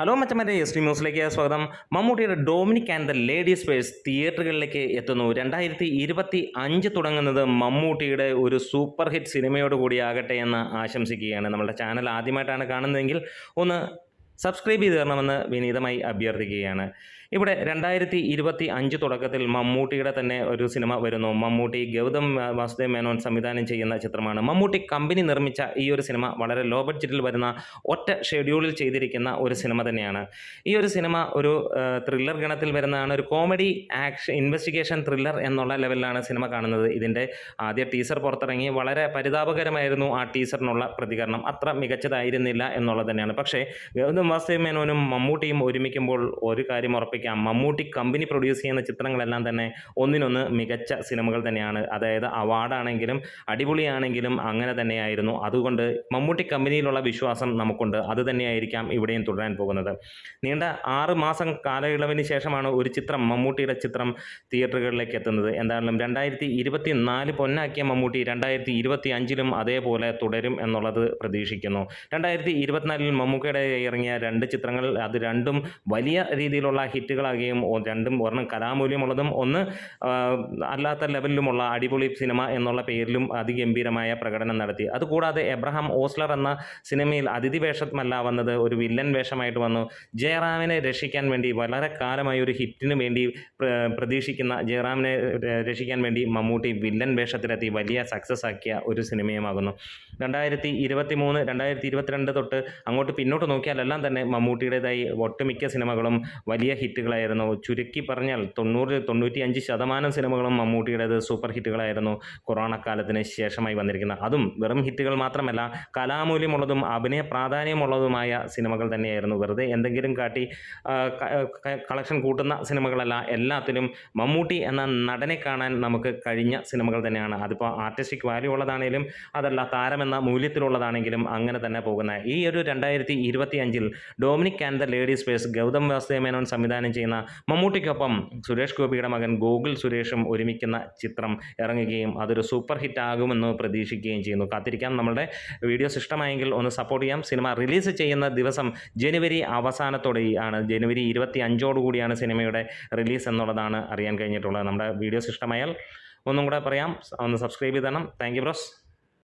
Hello മറ്റമ്മേ S T ന്യൂസിലേക്ക് സ്വാഗതം. മമ്മൂട്ടിയുടെ Dominic and the ladies purse തിയേറ്ററുകളിലേക്ക് എത്തുന്നു. രണ്ടായിരത്തി ഇരുപത്തി അഞ്ച് തുടങ്ങുന്നത് മമ്മൂട്ടിയുടെ ഒരു സൂപ്പർ ഹിറ്റ് സിനിമയോട് കൂടി ആകട്ടെ എന്ന് ആശംസിക്കുകയാണ്. നമ്മുടെ ചാനൽ ആദ്യമായിട്ടാണ് കാണുന്നതെങ്കിൽ ഒന്ന് സബ്സ്ക്രൈബ് ചെയ്ത് തരണമെന്ന് വിനീതമായി അഭ്യർത്ഥിക്കുകയാണ്. ഇവിടെ രണ്ടായിരത്തി ഇരുപത്തി അഞ്ച് തുടക്കത്തിൽ മമ്മൂട്ടിയുടെ തന്നെ ഒരു സിനിമ വരുന്നു. മമ്മൂട്ടി ഗൗതം വാസുദേവ് മേനോൻ സംവിധാനം ചെയ്യുന്ന ചിത്രമാണ്. മമ്മൂട്ടി കമ്പനി നിർമ്മിച്ച ഈ ഒരു സിനിമ വളരെ ലോ ബഡ്ജറ്റിൽ വരുന്ന ഒറ്റ ഷെഡ്യൂളിൽ ചെയ്തിരിക്കുന്ന ഒരു സിനിമ തന്നെയാണ്. ഈ ഒരു സിനിമ ഒരു ത്രില്ലർ ഗണത്തിൽ വരുന്നതാണ്. ഒരു കോമഡി ആക്ഷൻ ഇൻവെസ്റ്റിഗേഷൻ ത്രില്ലർ എന്നുള്ള ലെവലിലാണ് സിനിമ കാണുന്നത്. ഇതിന്റെ ആദ്യ ടീസർ പുറത്തിറങ്ങി വളരെ പരിതാപകരമായിരുന്നു ആ ടീസറിനുള്ള പ്രതികരണം. അത്ര മികച്ചതായിരുന്നില്ല എന്നുള്ളത് തന്നെയാണ്. പക്ഷേ ഗൗതം വാസുദേവ് മേനോനും മമ്മൂട്ടിയും ഒരുമിക്കുമ്പോൾ ഒരു കാര്യം ഉറപ്പിക്കാം മമ്മൂട്ടി കമ്പനി പ്രൊഡ്യൂസ് ചെയ്യുന്ന ചിത്രങ്ങളെല്ലാം തന്നെ ഒന്നിനൊന്ന് മികച്ച സിനിമകൾ തന്നെയാണ്. അതായത് അവാർഡാണെങ്കിലും അടിപൊളിയാണെങ്കിലും അങ്ങനെ തന്നെയായിരുന്നു. അതുകൊണ്ട് മമ്മൂട്ടി കമ്പനിയിലുള്ള വിശ്വാസം നമുക്കുണ്ട്. അത് തന്നെയായിരിക്കാം ഇവിടെയും തുടരാൻ പോകുന്നത്. നീണ്ട ആറ് മാസം കാലയളവിന് ശേഷമാണ് ഒരു ചിത്രം മമ്മൂട്ടിയുടെ ചിത്രം തിയേറ്ററുകളിലേക്ക് എത്തുന്നത്. എന്തായാലും രണ്ടായിരത്തി ഇരുപത്തി നാല് പൊന്നാക്കിയ മമ്മൂട്ടി രണ്ടായിരത്തി ഇരുപത്തി അഞ്ചിലും അതേപോലെ തുടരും എന്നുള്ളത് പ്രതീക്ഷിക്കുന്നു. രണ്ടായിരത്തി ഇരുപത്തിനാലിൽ മമ്മൂക്കയുടെ ഇറങ്ങിയ രണ്ട് ചിത്രങ്ങൾ അത് രണ്ടും വലിയ രീതിയിലുള്ള ഹിറ്റുകളാകുകയും രണ്ടും ഒരെണ്ണം കലാമൂല്യമുള്ളതും ഒന്ന് അല്ലാത്ത ലെവലിലുമുള്ള അടിപൊളി സിനിമ എന്നുള്ള പേരിലും അതിഗംഭീരമായ പ്രകടനം നടത്തി. അതുകൂടാതെ എബ്രഹാം ഓസ്ലർ എന്ന സിനിമയിൽ അതിഥി വേഷമല്ല വന്നത് ഒരു വില്ലൻ വേഷമായിട്ട് വന്നു. ജയറാമിനെ രക്ഷിക്കാൻ വേണ്ടി വളരെ കാലമായി ഒരു ഹിറ്റിന് വേണ്ടി പ്ര- പ്രതീക്ഷിക്കുന്ന ജയറാമിനെ രക്ഷിക്കാൻ വേണ്ടി മമ്മൂട്ടി വില്ലൻ വേഷത്തിലെത്തി വലിയ സക്സസ് ആക്കിയ ഒരു സിനിമയുമാകുന്നു. രണ്ടായിരത്തി ഇരുപത്തി മൂന്ന് രണ്ടായിരത്തി ഇരുപത്തിരണ്ട് തൊട്ട് അങ്ങോട്ട് പിന്നോട്ട് നോക്കിയാലെല്ലാം തന്നെ മമ്മൂട്ടിയുടേതായി ഒട്ടുമിക്ക സിനിമകളും വലിയ ഹിറ്റുകളായിരുന്നു. ചുരുക്കി പറഞ്ഞാൽ തൊണ്ണൂറ് തൊണ്ണൂറ്റി അഞ്ച് ശതമാനം സിനിമകളും മമ്മൂട്ടിയുടേത് സൂപ്പർ ഹിറ്റുകളായിരുന്നു കൊറോണ കാലത്തിന് ശേഷമായി വന്നിരിക്കുന്നത്. അതും വെറും ഹിറ്റുകൾ മാത്രമല്ല കലാമൂല്യമുള്ളതും അഭിനയ പ്രാധാന്യമുള്ളതുമായ സിനിമകൾ തന്നെയായിരുന്നു. വെറുതെ എന്തെങ്കിലും കാട്ടി കളക്ഷൻ കൂട്ടുന്ന സിനിമകളല്ല എല്ലാത്തിലും മമ്മൂട്ടി എന്ന നടനെ കാണാൻ നമുക്ക് കഴിഞ്ഞ സിനിമകൾ തന്നെയാണ്. അതിപ്പോൾ ആർട്ടിസ്റ്റിക് വാല്യൂ ഉള്ളതാണെങ്കിലും അതല്ല താരമെന്ന മൂല്യത്തിലുള്ളതാണെങ്കിലും അങ്ങനെ തന്നെ പോകുന്ന ഈ ഒരു രണ്ടായിരത്തി ഇരുപത്തി അഞ്ചിൽ Dominic and the ladies purse Gautham Vasudev Menon സംവിധാനം ചെയ്യുന്ന മമ്മൂട്ടിക്കൊപ്പം സുരേഷ് ഗോപിയുടെ മകൻ ഗോകുൽ സുരേഷും ഒരുമിക്കുന്ന ചിത്രം ഇറങ്ങുകയും അതൊരു സൂപ്പർ ഹിറ്റ് ആകുമെന്ന് പ്രതീക്ഷിക്കുകയും ചെയ്യുന്നു. കാത്തിരിക്കാം. നമ്മളുടെ വീഡിയോസ് ഇഷ്ടമായെങ്കിൽ ഒന്ന് സപ്പോർട്ട് ചെയ്യാം. സിനിമ റിലീസ് ചെയ്യുന്ന ദിവസം ജനുവരി അവസാനത്തോടെ ആണ്. ജനുവരി ഇരുപത്തി അഞ്ചോടുകൂടിയാണ് സിനിമയുടെ റിലീസ് എന്നുള്ളതാണ് അറിയാൻ കഴിഞ്ഞിട്ടുള്ളത്. നമ്മുടെ വീഡിയോസ് ഇഷ്ടമായാൽ ഒന്നും കൂടെ പറയാം. ഒന്ന് സബ്സ്ക്രൈബ് ചെയ്തണം താങ്ക് യു ബ്രോസ്.